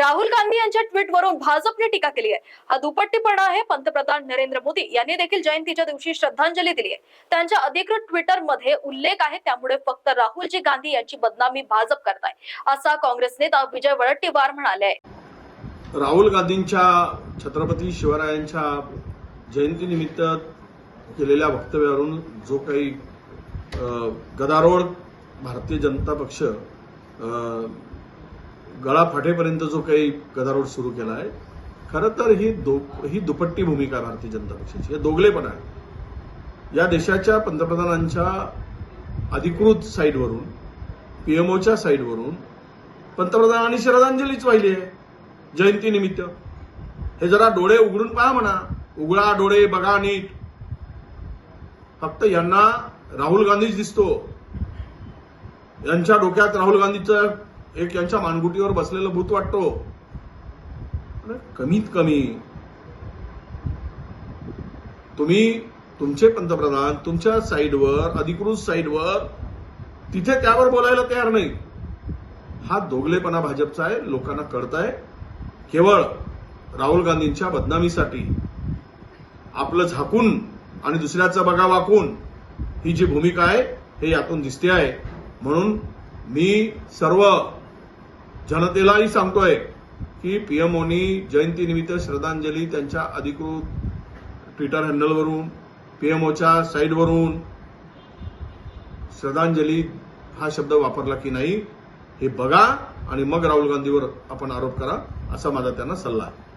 राहुल गांधी यांच्या ट्विटवरून भाजपने टीका केली आहे. हा दुपट्टीपणा आहे पंतप्रधान नरेंद्र मोदी यांनी देखील जयंतीच्या दिवशी श्रद्धांजली दिली आहे. त्यांच्या अधिकृत ट्विटरमध्ये उल्लेख आहे त्यामुळे फक्त राहुलजी गांधी यांची बदनामी भाजप करताय असा काँग्रेस नेता विजय वडट्टीवार म्हणाले आहे. राहुल गांधींच्या छत्रपती शिवरायांच्या जयंतीनिमित्त केलेल्या वक्तव्यावरून जो काही गदारोळ भारतीय जनता पक्ष गळा फाटेपर्यंत जो काही गदारोळ सुरू केला आहे खरं तर ही दो ही दुपट्टी भूमिका भारतीय जनता पक्षाची. हे दोगलेपण आहे या देशाच्या पंतप्रधानांच्या अधिकृत साईटवरून पीएमओच्या साईटवरून पंतप्रधानांनी श्रद्धांजलीच वाहिली आहे जयंतीनिमित्त. हे जरा डोळे उघडून पहा म्हणा. उघडा डोळे बघा नीट. फक्त यांना राहुल गांधीच दिसतो. यांच्या डोक्यात राहुल गांधीचं एक यांच्या मानगुटीवर बसलेलं भूत वाटतो. कमीत कमी. तुम्ही तुमचे पंतप्रधान तुमच्या साईडवर अधिकृत साईडवर तिथे त्यावर बोलायला तयार नाही. हा दोगलेपणा भाजपचा आहे लोकांना कळत आहे केवळ राहुल गांधींच्या बदनामीसाठी आपलं झाकून आणि दुसऱ्याचं बघा वाकून ही जी भूमिका आहे हे यातून दिसते आहे. म्हणून मी सर्व जनतेलाही सांगतोय की पीएमओनी जयंतीनिमित्त श्रद्धांजली त्यांच्या अधिकृत ट्विटर हँडलवरून पीएमओच्या साईडवरून श्रद्धांजली हा शब्द वापरला की नाही हे बघा आणि मग राहुल गांधीवर आपण आरोप करा असा माझा त्यांना सल्ला आहे.